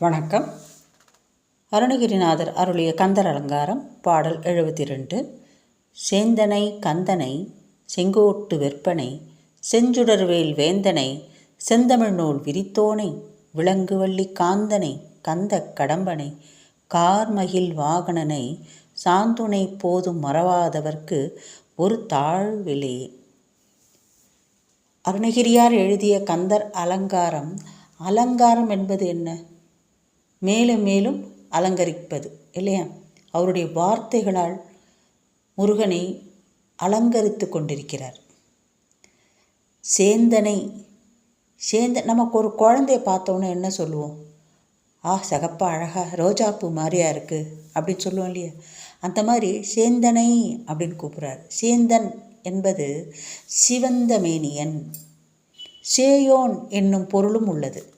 வணக்கம். அருணகிரிநாதர் அருளிய கந்தர் அலங்காரம் பாடல் எழுபத்தி ரெண்டு சேந்தனை கந்தனை செங்கோட்டு வெற்பனை செஞ்சுடர்வேல் வேந்தனை செந்தமிழ் நூல் விரித்தோனை விலங்குவள்ளி காந்தனை கந்த கடம்பனை கார்மகில் வாகனனை சாந்துணை போதும் மறவாதவர்க்கு ஒரு தாழ்விலே. அருணகிரியார் எழுதிய கந்தர் அலங்காரம் அலங்காரம் என்பது என்ன? மேலும் மேலும் அலங்கரிப்பது இல்லையா? அவருடைய வார்த்தைகளால் முருகனை அலங்கரித்து கொண்டிருக்கிறார். சேந்தனை சேந்த நமக்கு ஒரு குழந்தைய பார்த்தோன்னே என்ன சொல்லுவோம்? ஆ சகப்பா அழகா ரோஜாப்பூ மாதிரியா இருக்குது அப்படின்னு சொல்லுவோம் இல்லையா? அந்த மாதிரி சேந்தனை அப்படின்னு கூப்பிட்றார். சேந்தன் என்பது சிவந்த மேனியன். சேயோன் என்னும் பொருளும் உள்ளது.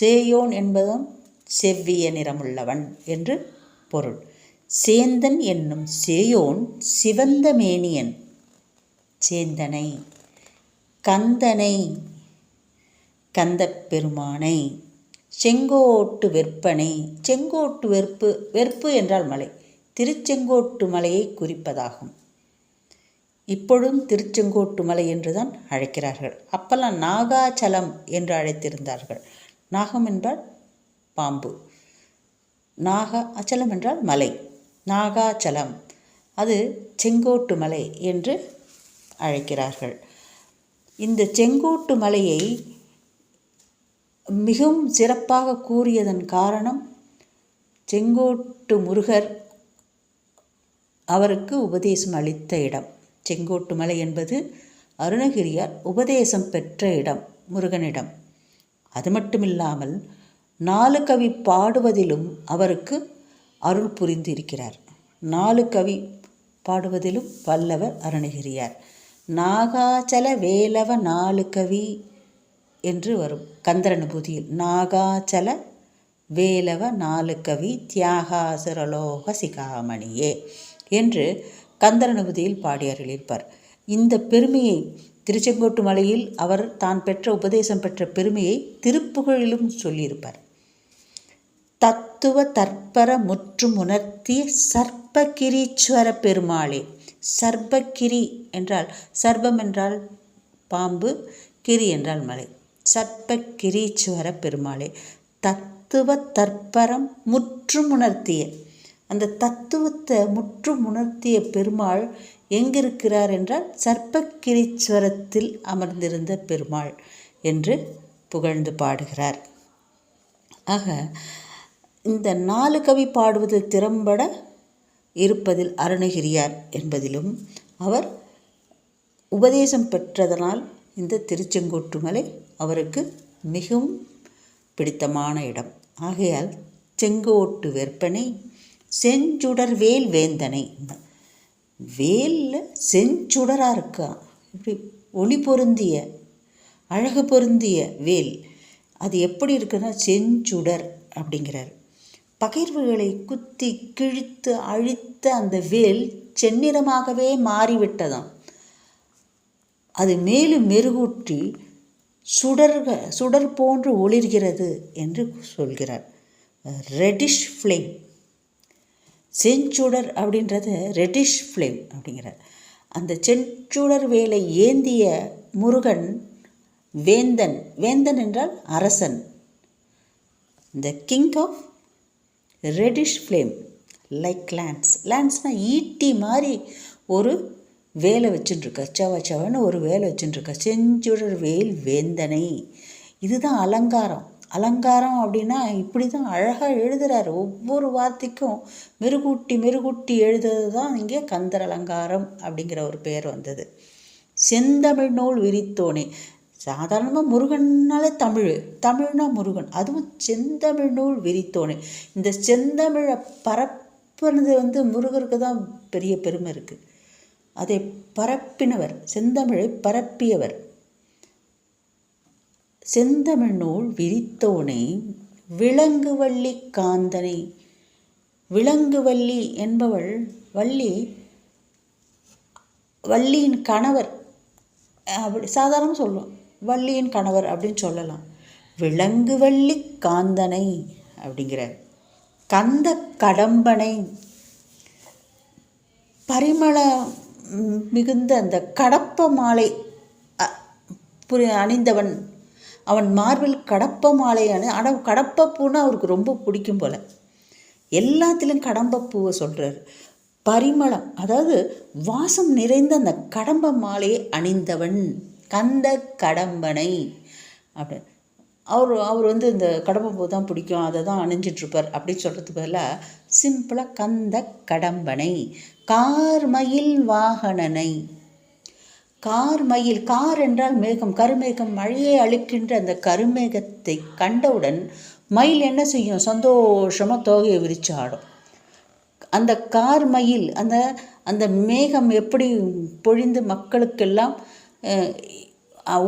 சேயோன் என்பதும் செவ்விய நிறமுள்ளவன் என்று பொருள். சேந்தன் என்னும் சேயோன் சிவந்த மேனியன். சேந்தனை. கந்தனை. கந்தப் பெருமானை. செங்கோட்டு வெற்பனை. செங்கோட்டு வெற்பு வெற்பு என்றால் மலை. திருச்செங்கோட்டு மலையை குறிப்பதாகும். இப்பொழுதும் திருச்செங்கோட்டு மலை என்றுதான் அழைக்கிறார்கள். அப்பெல்லாம் நாகாச்சலம் என்று அழைத்திருந்தார்கள். நாகம் என்றால் பாம்பு. நாக அச்சலம் என்றால் மலை. நாகாச்சலம். அது செங்கோட்டு மலை என்று அழைக்கிறார்கள். இந்த செங்கோட்டு மலையை மிகவும் சிறப்பாக கூறியதன் காரணம் செங்கோட்டு முருகர் அவருக்கு உபதேசம் அளித்த இடம். செங்கோட்டு மலை என்பது அருணகிரியார் உபதேசம் பெற்ற இடம் முருகனிடம். அது மட்டுமில்லாமல் நாலு கவி பாடுவதிலும் அவருக்கு அருள் புரிந்திருக்கிறார். நாலு கவி பாடுவதிலும் வல்லவர் அருணகிரியார். நாகாச்சல வேலவ நாலு கவி என்று வரும் கந்தரனுபூதியில் நாகாச்சல வேலவ நாலு கவி தியாகாசுரலோக சிகாமணியே என்று கந்தரனுபதியில் பாடி அருளியிருப்பார் இந்த பெருமையை திருச்செங்கோட்டு மலையில் அவர் தான் பெற்ற உபதேசம் பெற்ற பெருமையை திருப்புகழிலும் சொல்லியிருப்பார். தத்துவ தற்பர முற்றும் உணர்த்திய சர்ப்பகிரீஸ்வர பெருமாளே. சர்ப்பகிரி என்றால் சர்பம் என்றால் பாம்பு கிரி என்றால் மலை. சர்ப்பகிரீஸ்வர பெருமாளே தத்துவ தற்பரம் முற்றும் உணர்த்திய அந்த தத்துவத்தை முற்றும் உணர்த்திய பெருமாள் எங்கிருக்கிறார் என்றால் சர்ப்பகிரீஸ்வரத்தில் அமர்ந்திருந்த பெருமாள் என்று புகழ்ந்து பாடுகிறார். ஆக இந்த நாலு கவி பாடுவது திறம்பட இருப்பதில் அருணகிரியார் என்பதிலும் அவர் உபதேசம் பெற்றதனால் இந்த திருச்செங்கோட்டு மலை அவருக்கு மிகவும் பிடித்தமான இடம். ஆகையால் செங்கோட்டு வெற்பனை செஞ்சுடர் வேல் வேந்தனை. வேலில் செஞ்சுடராக இருக்கா? இப்படி ஒளி பொருந்திய அழகு பொருந்திய வேல். அது எப்படி இருக்குன்னா செஞ்சுடர் அப்படிங்கிறார். பகிர்வுகளை குத்தி கிழித்து அழித்த அந்த வேல் செந்நிறமாகவே மாறிவிட்டதாம். அது மேலும் மெருகூட்டி சுடர்க சுடர் போன்று ஒளிர்கிறது என்று சொல்கிறார். ரெடிஷ் ஃப்ளேம் செஞ்சுடர் அப்படின்றது ரெட்டிஷ் ஃப்ளேம் அப்படிங்கிறார். அந்த செஞ்சுடர் வேலை ஏந்திய முருகன் வேந்தன் வேந்தன் என்றால் அரசன். The king of reddish flame like lands லேண்ட்ஸ்னால் ஈட்டி மாதிரி ஒரு வேலை வச்சுட்டுருக்க. சவ சவன்னு ஒரு வேலை வச்சுட்டுருக்க. செஞ்சுடர் வேல் வேந்தனை. இதுதான் அலங்காரம். அலங்காரம் அப்படின்னா இப்படி தான் அழகாக எழுதுகிறார் ஒவ்வொரு வார்த்தைக்கும் மெருகூட்டி மெருகூட்டி எழுதுறது தான் இங்கே கந்தர் அலங்காரம் அப்படிங்கிற ஒரு பெயர் வந்தது. செந்தமிழ் நூல் விரித்தோனே. சாதாரணமாக முருகன்னாலே தமிழ். தமிழ்னா முருகன். அதுவும் செந்தமிழ் நூல் விரித்தோனே. இந்த செந்தமிழை பரப்புனது வந்து முருகருக்கு தான் பெரிய பெருமை இருக்குது அதை பரப்பினவர் செந்தமிழை பரப்பியவர். செந்தமிழ் நூல் விரித்தோனை விலங்குவள்ளி காந்தனை. விலங்குவள்ளி என்பவள் வள்ளி வள்ளியின் கணவர். அப்படி சாதாரணமாக சொல்லுவோம் வள்ளியின் கணவர் அப்படின்னு சொல்லலாம். விலங்குவள்ளி காந்தனை அப்படிங்கிறார். கந்த கடம்பனை. பரிமள மிகுந்த அந்த கடப்ப மாலை புரி- அணிந்தவன். அவன் மார்பில் கடப்ப மாலை அணி ஆனால் கடப்ப பூன்னா அவருக்கு ரொம்ப பிடிக்கும் போல. எல்லாத்திலும் கடம்ப பூவை சொல்கிறார் பரிமளம் அதாவது வாசம் நிறைந்த அந்த கடம்ப மாலையை அணிந்தவன். கந்த கடம்பனை. அப்படி. அவர் அவர் வந்து இந்த கடம்பம்பூ பூ தான் பிடிக்கும். அதை தான் அணிஞ்சிட்ருப்பார். அப்படின்னு சொல்கிறதுக்கு பதிலாக சிம்பிளாக கந்த கடம்பனை. கார்மயில் வாகனனை. கார் மயில் கார் என்றால் மேகம். கருமேகம் மழையை அழிக்கின்ற அந்த கருமேகத்தை கண்டவுடன் மயில் என்ன செய்யும்? சந்தோஷமாக தோகையை விரிச்சு ஆடும். அந்த கார் மயில் அந்த அந்த மேகம் எப்படி பொழிந்து மக்களுக்கெல்லாம்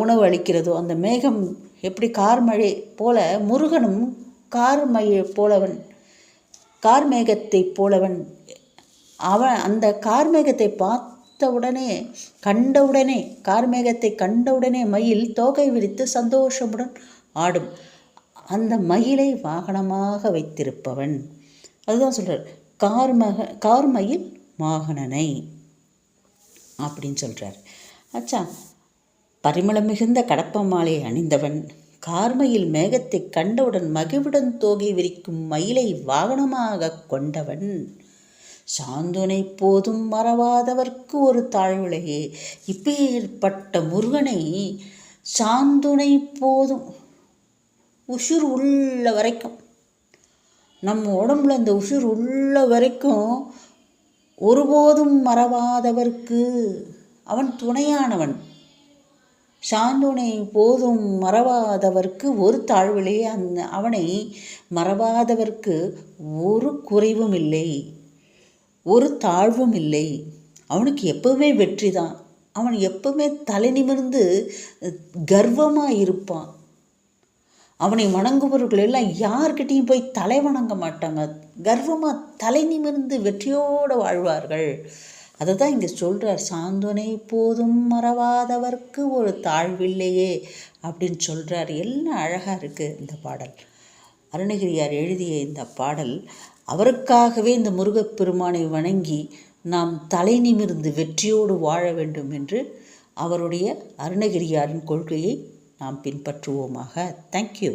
உணவு அளிக்கிறதோ அந்த மேகம் எப்படி கார் மழை போல முருகனும் கார்மழை போலவன் கார்மேகத்தை போலவன் அவன் அந்த கார்மேகத்தை பார்த்த உடனே கண்டவுடனே கார்மேகத்தை கண்டவுடனே மயில் தோகை விரித்து சந்தோஷமுடன் ஆடும். அந்த மயிலை வாகனமாக வைத்திருப்பவன். அதுதான் சொல்கிறார் கார்மக கார்மயில் மாகனனை அப்படின்னு சொல்கிறார் அச்சா. பரிமளம் மிகுந்த கடப்ப மாலை அணிந்தவன் கார்மையில் மேகத்தை கண்டவுடன் மகிழ்வுடன் தோகை விரிக்கும் மயிலை வாகனமாக கொண்டவன். சாந்துனை போதும் மறவாதவர்க்கு ஒரு தாழ்வுலையே இப்பேற்பட்ட முருகனை சாந்துனை போதும் உசுர் உள்ள வரைக்கும். நம்ம உடம்புல இந்த உசுர் உள்ள வரைக்கும் ஒருபோதும் மறவாதவர்க்கு அவன் துணையானவன். சாந்துனை போதும் மறவாதவர்க்கு ஒரு தாழ்விலே அந்த அவனை மறவாதவர்க்கு ஒரு குறைவும் இல்லை. ஒரு தாழ்வும் இல்லை. அவனுக்கு எப்பவுமே வெற்றி தான் அவன் எப்பவுமே தலை நிமிர்ந்து கர்வமாக இருப்பான் அவனை வணங்குபவர்கள் எல்லாம் யார்கிட்டையும் போய் தலை வணங்க மாட்டாங்க. கர்வமாக தலை நிமிர்ந்து வெற்றியோடு வாழ்வார்கள். அதை தான் இங்கே சொல்கிறார் சாந்தனை போதும் மறவாதவர்க்கு ஒரு தாழ்வில்லையே அப்படின்னு சொல்கிறார் எல்லாம் அழகாக இருக்குது இந்த பாடல். அருணகிரியார் எழுதிய இந்த பாடல் அவருக்காகவே இந்த முருகப்பெருமானை வணங்கி நாம் தலை நிமிர்ந்து வெற்றியோடு வாழ வேண்டும் என்று அவருடைய அருணகிரியாரின் கொள்கையை நாம் பின்பற்றுவோமாக. தேங்க்யூ